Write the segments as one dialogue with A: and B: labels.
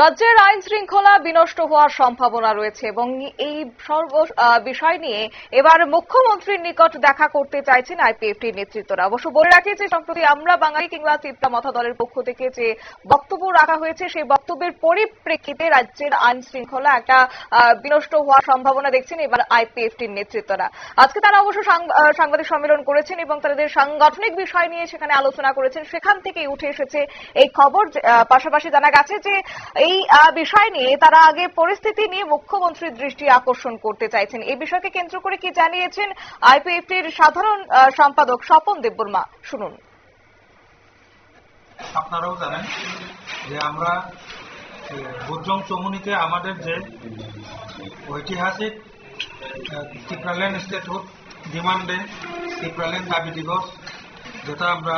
A: রাজ্যের আইন শৃঙ্খলা বিনষ্ট হওয়ার সম্ভাবনা রয়েছে এবং এই সর্ব বিষয় নিয়ে এবার মুখ্যমন্ত্রীর নিকট দেখা করতে চাইছেন আইপিএফটির নেতৃত্বরা। অবশ্য বলে রাখি যে, সম্প্রতি আমরা বাঙালি কিংবা চিত্রা মথা দলের পক্ষ থেকে যে বক্তব্য রাখা হয়েছে, সেই বক্তব্যের পরিপ্রেক্ষিতে রাজ্যের আইন শৃঙ্খলা একটা বিনষ্ট হওয়ার সম্ভাবনা দেখছেন এবার আইপিএফটির নেতৃত্বরা। আজকে তারা অবশ্য সাংবাদিক সম্মেলন করেছেন এবং তাদের সাংগঠনিক বিষয় নিয়ে সেখানে আলোচনা করেছেন। সেখান থেকেই উঠে এসেছে এই খবর পাশাপাশি জানা গেছে যে এই বিষয় নিয়ে তারা আগে পরিস্থিতি নিয়ে মুখ্যমন্ত্রীর দৃষ্টি আকর্ষণ করতে চাইছেন। এই বিষয়কে কেন্দ্র করে কি জানিয়েছেন আইপিএফটির সাধারণ সম্পাদক স্বপন দেববর্মা? শুনুন।
B: আপনারাও জানেন যে আমরা বুজং চমুনিতে আমাদের যে ঐতিহাসিক ত্রিপ্রালেন স্টেটহুড ডিমান্ডে ত্রিপ্রালেন দাবি দিবস, যেটা আমরা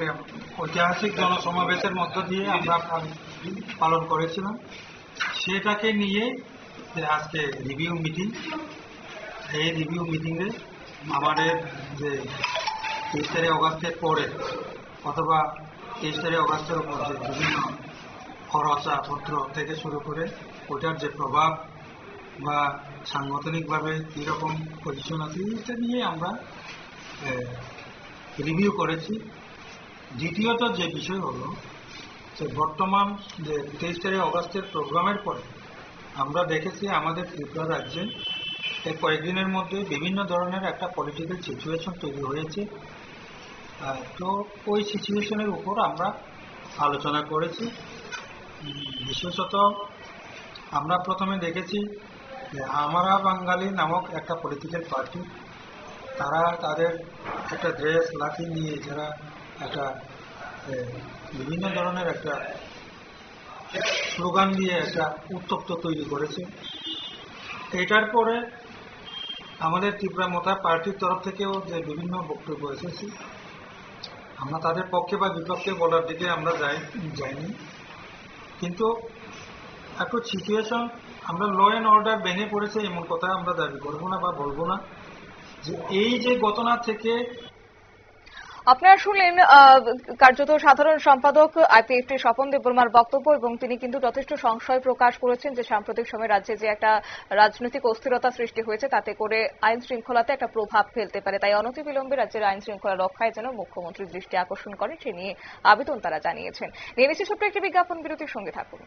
B: একটা ঐতিহাসিক জনসমাবেশের মধ্য দিয়ে আমরা পাল- পালন করেছিলাম। সেটাকে নিয়ে আজকে রিভিউ মিটিং এই রিভিউ মিটিংয়ে আমাদের যে তেইশ তারিখ অগাস্টের পরে অথবা তেইশ তারিখ অগাস্টের উপর যে বিভিন্ন খরচা পত্র থেকে শুরু করে ওটার যে প্রভাব বা সাংগঠনিকভাবে কীরকম পজিশন আছে, এটা নিয়ে আমরা রিভিউ করেছি। দ্বিতীয়ত যে বিষয় হলো যে বর্তমান যে তেইশ তারিখ অগাস্টের প্রোগ্রামের পরে আমরা দেখেছি আমাদের ত্রিপুরা রাজ্যে এই কয়েকদিনের মধ্যে বিভিন্ন ধরনের একটা পলিটিক্যাল সিচুয়েশন তৈরি হয়েছে। তো ওই সিচুয়েশনের উপর আমরা আলোচনা করেছি। বিশেষত আমরা প্রথমে দেখেছি যে আমরা বাঙালি নামক একটা পলিটিক্যাল পার্টি তারা তাদের একটা ড্রেস লাঠি নিয়ে যারা একটা বিভিন্ন ধরনের একটা স্লোগান দিয়ে একটা উত্তপ্ত তৈরি করেছে। এটার পরে আমাদের ত্রিপুরা মোতা পার্টির তরফ থেকেও যে বিভিন্ন বক্তব্য এসেছে, আমরা তাদের পক্ষে বা বিপক্ষে বলার দিকে আমরা যাই, যাইনি। কিন্তু একটু সিচুয়েশন আমরা ল অ্যান্ড অর্ডার ভেঙে পড়েছে এমন কথা আমরা দাবি করব না বা বলব না যে এই যে ঘটনা থেকে
A: আপনারা শুনলেন কার্যত সাধারণ সম্পাদক আইপিএফটি স্বপন দেববর্মার বক্তব্য এবং তিনি কিন্তু যথেষ্ট সংশয় প্রকাশ করেছেন যে সাম্প্রতিক সময়ে রাজ্যে যে একটা রাজনৈতিক অস্থিরতা সৃষ্টি হয়েছে, তাতে করে আইন শৃঙ্খলাতে একটা প্রভাব ফেলতে পারে। তাই অনতিবিলম্বে রাজ্যের আইন শৃঙ্খলা রক্ষায় যেন মুখ্যমন্ত্রীর দৃষ্টি আকর্ষণ করে সে নিয়ে আবেদন তারা জানিয়েছেন। নিয়ে নিচ্ছে ছোট্ট একটি বিজ্ঞাপন, বিরতির সঙ্গে থাকুন।